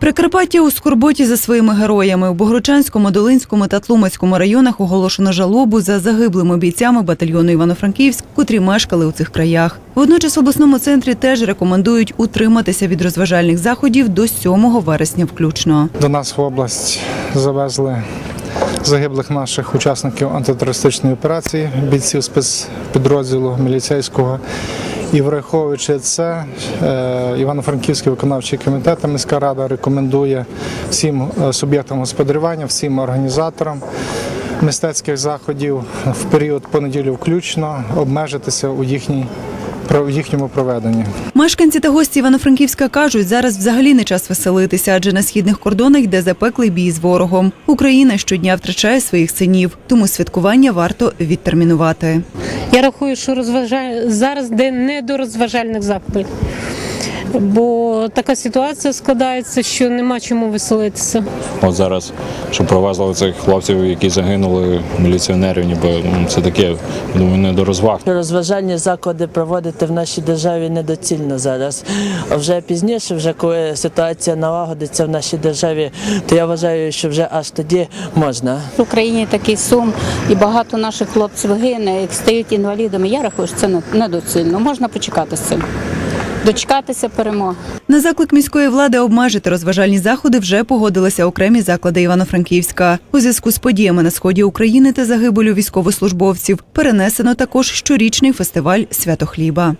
Прикарпаття у скорботі за своїми героями. У Богородчанському, Долинському та Тлумацькому районах оголошено жалобу за загиблими бійцями батальйону Івано-Франківськ, котрі мешкали у цих краях. Водночас в обласному центрі теж рекомендують утриматися від розважальних заходів до 7 вересня включно. До нас в область завезли загиблих наших учасників антитерористичної операції, бійців спецпідрозділу міліцейського. І враховуючи це, е, Івано-Франківський виконавчий комітет міська рада рекомендує всім е, суб'єктам господарювання, всім організаторам мистецьких заходів в період понеділю включно обмежитися у їхній в їхньому проведенні. Мешканці та гості Івано-Франківська кажуть, зараз взагалі не час веселитися, адже на східних кордонах йде запеклий бій з ворогом. Україна щодня втрачає своїх синів, тому святкування варто відтермінувати. Я рахую, що розважа... зараз де не до розважальних заходів. Бо така ситуація складається, що нема чому веселитися. От зараз, що привезли цих хлопців, які загинули, міліціонерів, ніби ну, це таке, думаю, не до розваг. Розважальні заклади проводити в нашій державі недоцільно зараз. А вже пізніше, вже коли ситуація налагодиться в нашій державі, то я вважаю, що вже аж тоді можна. В Україні такий сум, і багато наших хлопців гине, як стають інвалідами. Я рахую, що це не- недоцільно. Можна почекати з цим. Дочекатися перемоги. На заклик міської влади обмежити розважальні заходи вже погодилися окремі заклади Івано-Франківська. У зв'язку з подіями на сході України та загибелю військовослужбовців перенесено також щорічний фестиваль Свято хліба.